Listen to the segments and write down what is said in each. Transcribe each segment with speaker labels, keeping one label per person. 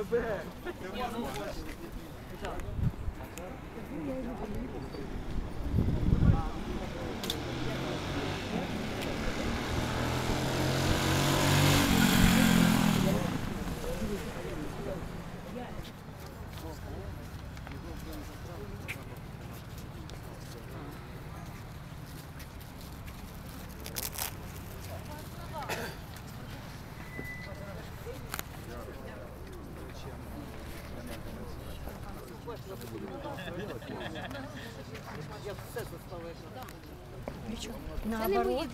Speaker 1: The best. Наоборот,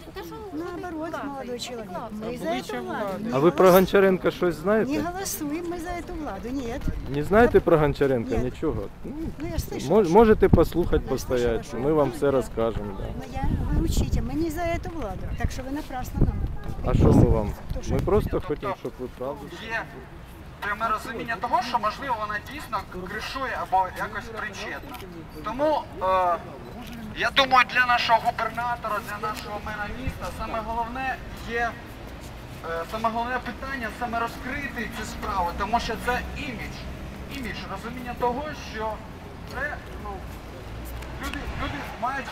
Speaker 1: наоборот, молодой человек. Мы за эту владу.
Speaker 2: А ви про Гончаренка щось
Speaker 1: Не
Speaker 2: знаєте?
Speaker 1: голосуем мы за эту владу, нет.
Speaker 2: Не знаєте про Гончаренка
Speaker 1: Ні.
Speaker 2: нічого? Ну,
Speaker 1: Ну я слышала.
Speaker 2: мож-
Speaker 1: что-
Speaker 2: можете послухати,
Speaker 1: Я
Speaker 2: постояти,
Speaker 1: слышала,
Speaker 2: ми вам
Speaker 1: что-
Speaker 2: все розкажемо. Да.
Speaker 1: Но я, вы учите, мы не за эту владу, так что вы напрасно нам.
Speaker 2: А що ми вам?
Speaker 1: То, що-
Speaker 2: Ми просто хочемо, щоб ви правду.
Speaker 3: Є пряме розуміння того, що можливо вона дійсно кришує або якось причетна. Тому е, я думаю, для нашого губернатора, для нашого мера міста саме головне є е, саме головне питання саме розкрити ці справи, тому що це імідж. Імідж, розуміння того, що це ну, люди, люди мають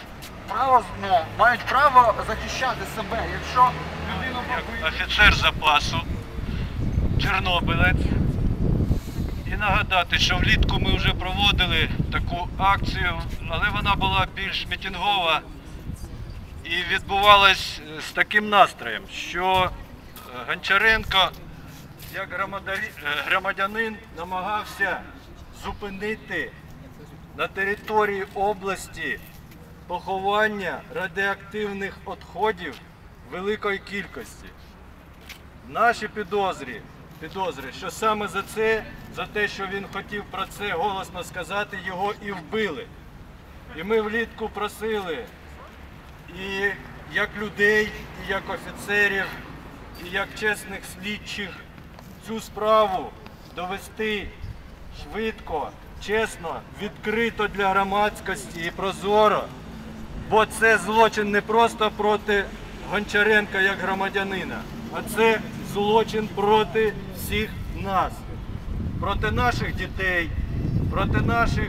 Speaker 3: право ну, мають право захищати себе. Якщо людину побиють,
Speaker 4: офіцер запасу, чорнобилець. Нагадати, що влітку ми вже проводили таку акцію, але вона була більш мітингова і відбувалась е, з таким настроєм, що е, Гончаренко, як е, громадянин, намагався зупинити на території області поховання радіоактивних відходів великої кількості. Наші підозрі, підозри, що саме за це, за те, що він хотів про це голосно сказати, його і вбили. І ми влітку просили і як людей, і як офіцерів, і як чесних слідчих цю справу довести швидко, чесно, відкрито для громадськості і прозоро. Бо це злочин не просто проти Гончаренка як громадянина, а це злочин проти всіх нас, проти наших дітей, проти наших,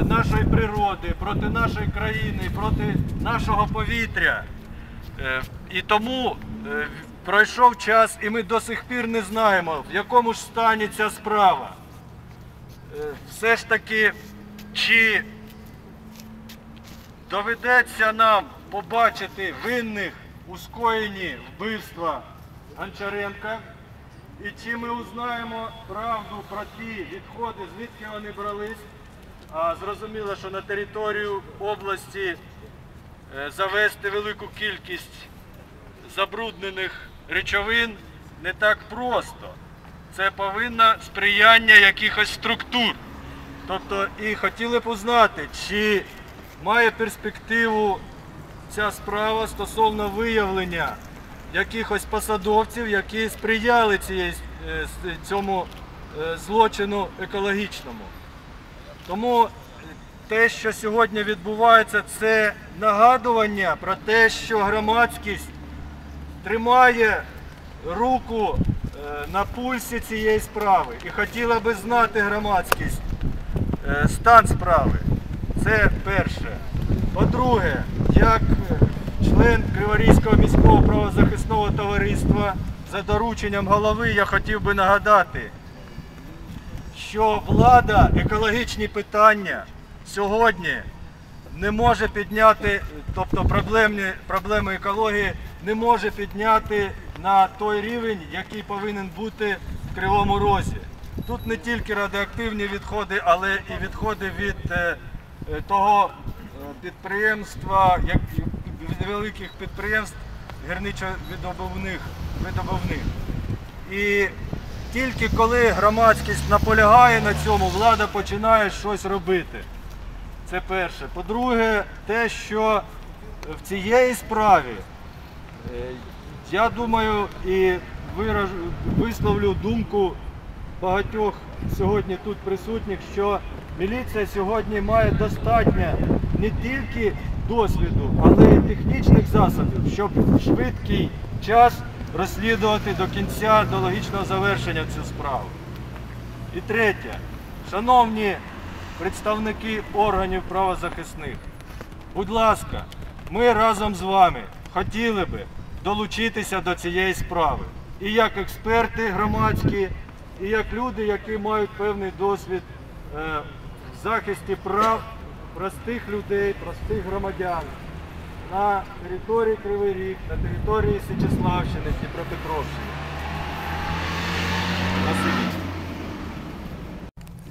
Speaker 4: е, нашої природи, проти нашої країни, проти нашого повітря. Е, І тому е, пройшов час, і ми до сих пір не знаємо, в якому ж стані ця справа. Все ж таки, чи доведеться нам побачити винних у скоєнні вбивства Гончаренка. І чи ми узнаємо правду про ті відходи, звідки вони брались. А зрозуміло, що на територію області е, завести велику кількість забруднених речовин не так просто. Це повинно сприяння якихось структур. Тобто і хотіли б узнати, чи має перспективу ця справа стосовно виявлення якихось посадовців, які сприяли цієї, е, цьому е, злочину екологічному. Тому те, що сьогодні відбувається, це нагадування про те, що громадськість тримає руку е, на пульсі цієї справи і хотіла би знати громадськість стан справи. Це перше. По-друге, як член Криворізького міського правозахисного товариства за дорученням голови я хотів би нагадати, що влада екологічні питання сьогодні не може підняти, тобто проблемні, проблеми екології не може підняти на той рівень, який повинен бути в Кривому Розі. Тут не тільки радіоактивні відходи, але і відходи від е, е, того е, підприємства, великих підприємств гірничо-видобувних. видобувних. І тільки коли громадськість наполягає на цьому, влада починає щось робити. Це перше. По-друге, те, що в цієї справі, е, я думаю, і висловлю думку багатьох сьогодні тут присутніх, що міліція сьогодні має достатньо не тільки досвіду, але й технічних засобів, щоб в швидкий час розслідувати до кінця, до логічного завершення цю справу. І третє, шановні представники органів правозахисних, будь ласка, ми разом з вами хотіли би долучитися до цієї справи. І як експерти громадські, і як люди, які мають певний досвід е, в захисті прав простих людей, простих громадян на території Кривий Ріг, на території Січеславщини, Дніпропетровщини.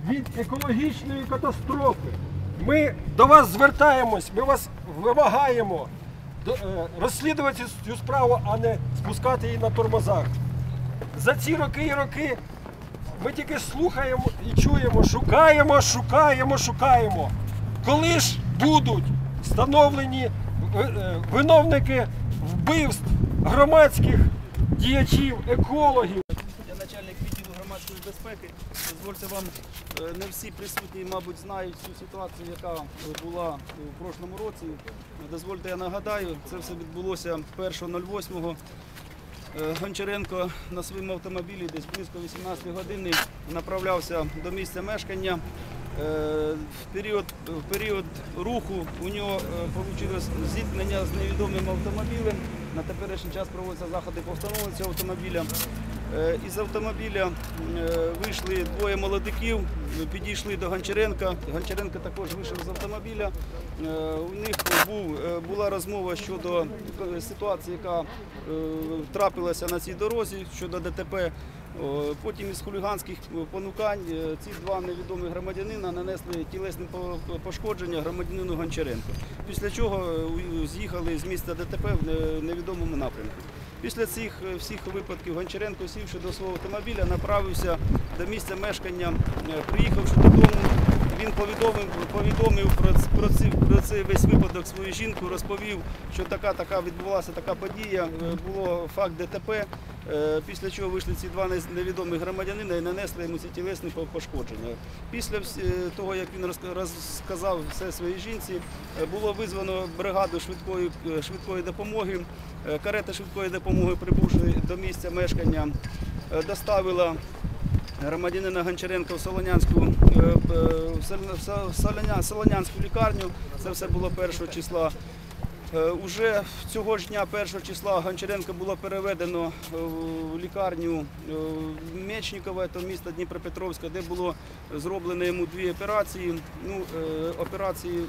Speaker 5: Від екологічної катастрофи. Ми до вас звертаємось, ми вас вимагаємо е, розслідувати цю справу, а не спускати її на тормозах. За ці роки і роки ми тільки слухаємо і чуємо, шукаємо, шукаємо, шукаємо. Коли ж будуть встановлені е, е, виновники вбивств громадських діячів, екологів,
Speaker 6: Я начальник відділу громадської безпеки. Дозвольте вам, е, не всі присутні, мабуть, знають цю ситуацію, яка була у прошлому році. Дозвольте, я нагадаю, це все відбулося 1.08. Е, Гончаренко на своєму автомобілі десь близько 18 години направлявся до місця мешкання. Е, В період, в період руху у нього вийшло зіткнення з невідомим автомобілем. На теперішній час проводяться заходи по встановленню цього автомобіля. Е, Із автомобіля е, вийшли двоє молодиків, підійшли до Гончаренка. Гончаренко також вийшов з автомобіля. Е, У них був, е, була розмова щодо е, ситуації, яка е, трапилася на цій дорозі щодо ДТП. О, Потім із хуліганських понукань е, ці два невідомі громадянина нанесли тілесне пошкодження громадянину Гончаренко. Після чого е, з'їхали з місця ДТП в невідомому напрямку. Після цих е, всіх випадків Гончаренко, сівши до свого автомобіля, направився до місця мешкання. Е, Приїхавши додому, він повідомив, повідомив про, про, ці, про цей весь випадок свою жінку, розповів, що така така відбулася така подія, е, було факт ДТП. Е, Після чого вийшли ці два невідомі громадянина і нанесли йому ці тілесні пошкодження. Після того, як він розказав все своїй жінці, е, було визвано бригаду швидкої, е, швидкої допомоги. Карета швидкої допомоги, прибувши до місця мешкання, доставила громадянина Гончаренка в Солонянську, в Сол- в Со- Солоня- Солонянську лікарню. Це все було 1 числа. Е, Уже цього ж дня 1 числа Гончаренка було переведено е, в лікарню е, Мечникове, то місто Дніпропетровська, де було зроблено йому дві операції. Ну, операції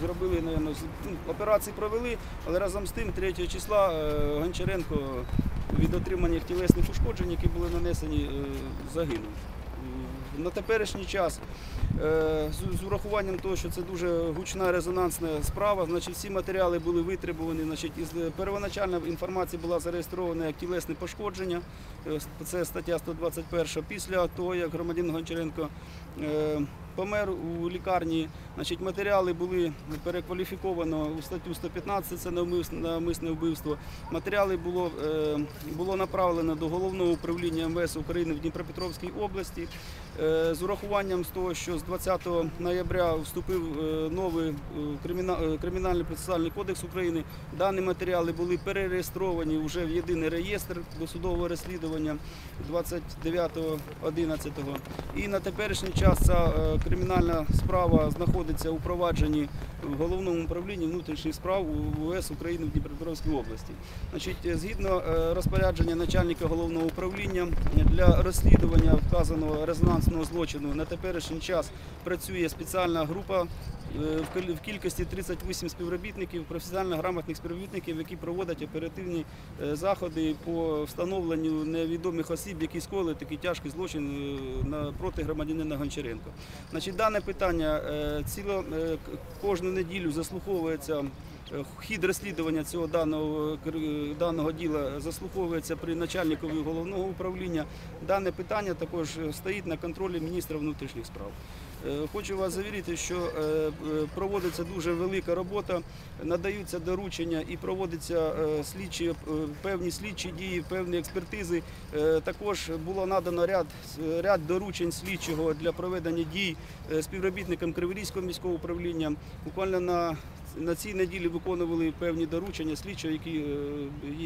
Speaker 6: зробили, наверно, ну, операції провели, але разом з тим 3 числа Гончаренко від отримання тілесних ушкоджень, які були нанесені, загинув. На теперішній час, е, з- урахуванням того, що це дуже гучна резонансна справа, значить всі матеріали були витребувані. Значить, із первоначальна інформація була зареєстрована як тілесне пошкодження, е, це стаття 121. Після того, як громадянин Гончаренко е, помер у лікарні, значить, матеріали були перекваліфіковано у статтю 115, це навмисне, вбивство. Матеріали було, було направлено до головного управління МВС України в Дніпропетровській області. Е, З урахуванням з того, що з 20 ноября вступив е, новий е, криміна- кримінальний процесуальний кодекс України. Дані матеріали були перереєстровані вже в єдиний реєстр досудового розслідування 29.11. І на теперішній час ця кримінальна справа знаходиться у провадженні в головному управлінні внутрішніх справ УВС України в Дніпропетровській області. Значить, згідно розпорядження начальника головного управління для розслідування вказаного резонансного злочину. На теперішній час працює спеціальна група в кількості 38 співробітників, професіонально грамотних співробітників, які проводять оперативні е, заходи по встановленню невідомих осіб, які скоїли такий тяжкий злочин е, проти громадянина Гончаренко. Значить, дане питання е, ціло е, кожну неділю заслуховується. е, Хід розслідування цього даного, даного діла заслуховується при начальникові головного управління. Дане питання також е, стоїть на контролі міністра внутрішніх справ. Е, Хочу вас завірити, що е, е, проводиться дуже велика робота, надаються доручення і проводяться слідчі, певні слідчі дії, певні експертизи. Також було надано ряд, ряд доручень слідчого для проведення дій співробітникам Криворізького міського управління. Буквально на на цій неділі виконували певні доручення слідчого, які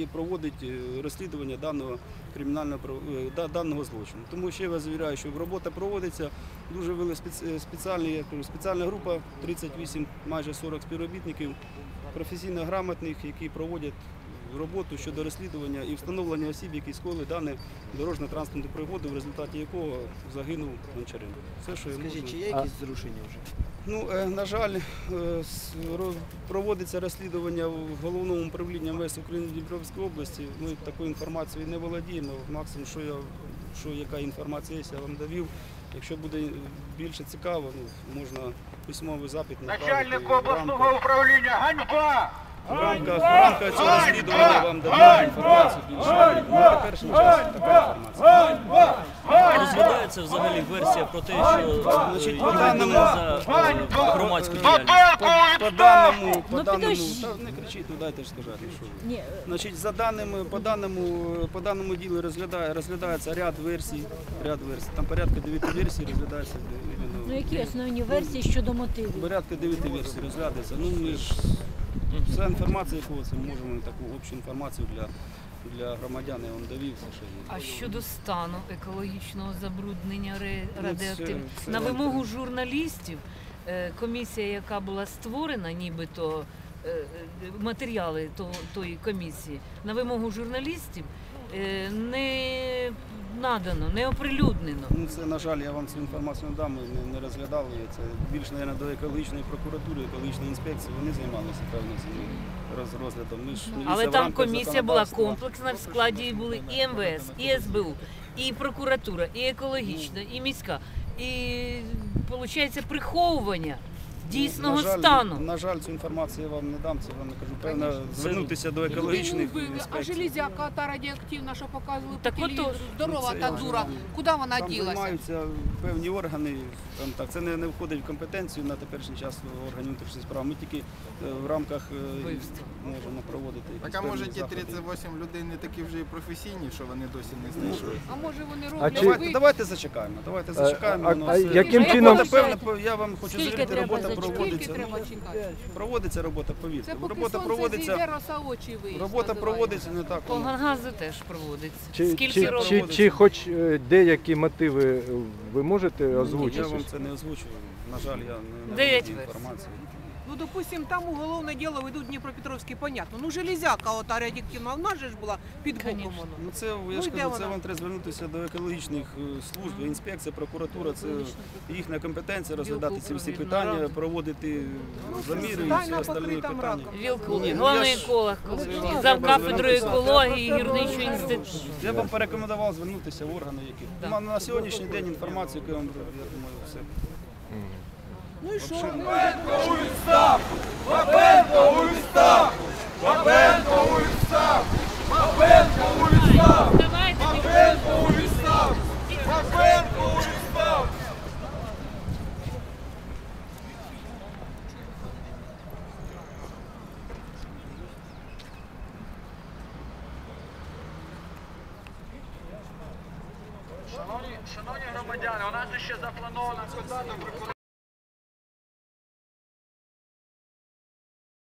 Speaker 6: е, проводить е, розслідування даного кримінального е, да- даного злочину. Тому ще я завіряю, що робота проводиться. Дуже вели спеці- спеціальні, я кажу, спеціальна група, 38, майже 40 співробітників, професійно грамотних, які проводять роботу щодо розслідування і встановлення осіб, які скоїли дане дорожньо-транспортну пригоду, в результаті якого загинув Гончаренко. Все, що я
Speaker 7: Скажіть,
Speaker 6: можу.
Speaker 7: чи є якісь зрушення вже?
Speaker 6: Ну, е, на жаль, е, с- проводиться розслідування в головному управлінні МВС України Дніпровської області. Ми такою інформацією не володіємо. Максимум, що я що яка інформація є, я вам довів. Якщо буде більше цікаво, ну, можна письмовий запит направити.
Speaker 3: Начальник
Speaker 6: в
Speaker 3: обласного управління, ганьба!
Speaker 6: В рамках, в рамках цього розслідування вам дадуть інформацію більше. На теперішній час така інформація.
Speaker 8: Розглядається взагалі версія про те, що
Speaker 6: Значить, по даному-
Speaker 8: за е, громадську діяльність.
Speaker 6: По, по даному, по
Speaker 1: Ну,
Speaker 6: даному,
Speaker 1: підожди.
Speaker 6: та не кричіть, ну дайте ж сказати, що ви.
Speaker 1: Ні,
Speaker 6: Значить, за даними, по даному, по даному ділу розглядає, розглядається ряд версій, ряд версій. Там порядка 9 версій розглядається. іменно.
Speaker 1: ну які основні версії щодо мотивів?
Speaker 6: Порядка 9 версій розглядається. Ну, ми ж, вся інформація, яку це ми можемо таку общу інформацію для, для громадян, я вам довів все, що є.
Speaker 9: А щодо стану екологічного забруднення
Speaker 6: Ну, це- це
Speaker 9: на вимогу журналістів, е, комісія, яка була створена, нібито е, е, матеріали то- тої комісії, на вимогу журналістів не надано, не оприлюднено.
Speaker 6: Ну, це, на жаль, я вам цю інформацію не дам, ми не, не розглядали. її. Це більш, мабуть, до екологічної прокуратури, екологічної інспекції. Вони займалися певно цим роз, розглядом. Ми ж
Speaker 9: Але там комісія була комплексна, в складі були і МВС, і СБУ, і прокуратура, і екологічна, і міська. І виходить приховування дійсного
Speaker 6: на жаль,
Speaker 9: стану.
Speaker 6: На жаль, цю інформацію я вам не дам, це вам не кажу. Певно, звернутися до екологічних
Speaker 10: Ну, ви- А
Speaker 6: інспекцій.
Speaker 10: железяка та радіоактивна, що показували
Speaker 9: Так
Speaker 10: по телевізору, здорова
Speaker 6: Ну,
Speaker 10: та дура. Куди вона
Speaker 6: Там
Speaker 10: ділася?
Speaker 6: займаються певні органи. Там так це не, не входить в компетенцію на теперішній час органів внутрішніх справ. Ми тільки е, в рамках е, можемо проводити. якісь
Speaker 7: Так а
Speaker 6: певні
Speaker 7: може ті
Speaker 6: заходи.
Speaker 7: 38 людей не такі вже і професійні, що вони досі не знайшли?
Speaker 10: А може вони
Speaker 2: А
Speaker 10: роблять
Speaker 2: чи-
Speaker 6: Давайте,
Speaker 10: ви-
Speaker 6: давайте зачекаємо. Давайте зачекаємо.
Speaker 2: а-
Speaker 6: воно
Speaker 2: а
Speaker 6: все-
Speaker 2: яким чином-
Speaker 6: по- я вам хочу
Speaker 1: Скільки
Speaker 6: завірити,
Speaker 1: треба
Speaker 6: робота
Speaker 1: зачекати?
Speaker 6: Проводиться.
Speaker 10: Скільки треба чекати?
Speaker 6: Проводиться робота, повірте.
Speaker 10: Це поки
Speaker 6: Робота
Speaker 10: сонце
Speaker 6: проводиться.
Speaker 10: зійде, роса очі виїсть.
Speaker 6: Робота проводиться не так. Воно.
Speaker 9: Теж проводиться.
Speaker 2: Чи,
Speaker 9: Скільки
Speaker 2: чи,
Speaker 9: років?
Speaker 2: чи, чи хоч е, деякі мотиви е, ви можете
Speaker 6: Я
Speaker 2: озвучити?
Speaker 6: вам це не озвучую. На жаль, я не, не
Speaker 9: Дев'ять
Speaker 6: володію
Speaker 9: версій.
Speaker 6: інформацією.
Speaker 10: Ну, допустим, там уголовне діло ведуть Дніпропетровський, понятно. Ну, железяка ота радіоактивна, вона же ж була під боком.
Speaker 6: Ну це я
Speaker 10: Ну,
Speaker 6: ж кажу, це
Speaker 10: вона.
Speaker 6: вам треба звернутися до екологічних е, служб, інспекція, прокуратура. Це їхня компетенція розглядати ці всі питання, проводити заміри і всі
Speaker 10: на
Speaker 6: остальні
Speaker 10: покритому
Speaker 6: питання. Ні, ну,
Speaker 9: головний
Speaker 6: я ж-
Speaker 9: еколог, зав кафедрою екології гірничого інституту.
Speaker 6: Я б вам порекомендував звернутися в органи, які на сьогоднішній день інформацію, яку я вам я думаю, все.
Speaker 10: Ну і що?
Speaker 3: Лапенко у відставку! громадяни, у відставку! нас у відставку! кота у прокуратури.